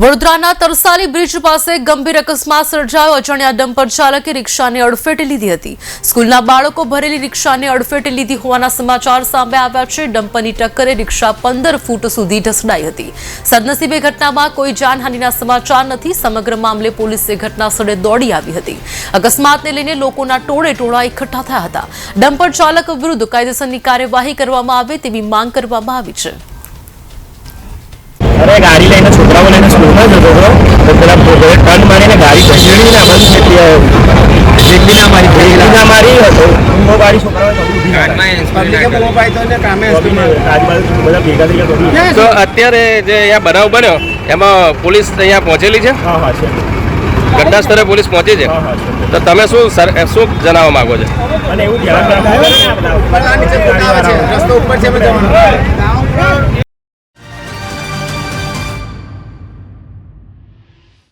વડોદરાના તરસાલી બ્રિજ પાસે ગંભીર અકસ્માત સર્જાયો. અજાણ્યા ડમ્પર ચાલકે રિક્ષાને અડફેટે લીધી હતી. સ્કૂલના બાળકો ભરેલી રિક્ષાને અડફેટે લીધી હોવાના સમાચાર સામે આવ્યા છે. ડમ્પરની ટક્કરે રિક્ષા પંદર ફૂટ સુધી ઢસડાઈ હતી. સદનસીબે ઘટનામાં કોઈ જાનહાનિના સમાચાર નથી. સમગ્ર મામલે પોલીસે ઘટના દોડી આવી હતી. અકસ્માતને લઈને લોકોના ટોળે ટોળા એકઠા થયા હતા. ડમ્પર ચાલક વિરુદ્ધ કાયદેસરની કાર્યવાહી કરવામાં આવે તેવી માંગ કરવામાં આવી છે. અરે, ગાડી લઈને છોકરાઓ સ્કૂલમાં જતો હતો તો પેલા પોતે ટર્ન મારીને ગાડી ઘસેડી ને અમારી મારી બ્રેક બી મારી. છોકરાઓ તો અત્યારે જે અહીંયા બનાવ બન્યો એમાં પોલીસ અહીંયા પહોંચેલી છે? હા હા ઘટના સ્થળે પોલીસ પહોંચી છે? હા હા છે. તો તમે શું સર- શું જણાવવા માંગો છો? અને એવું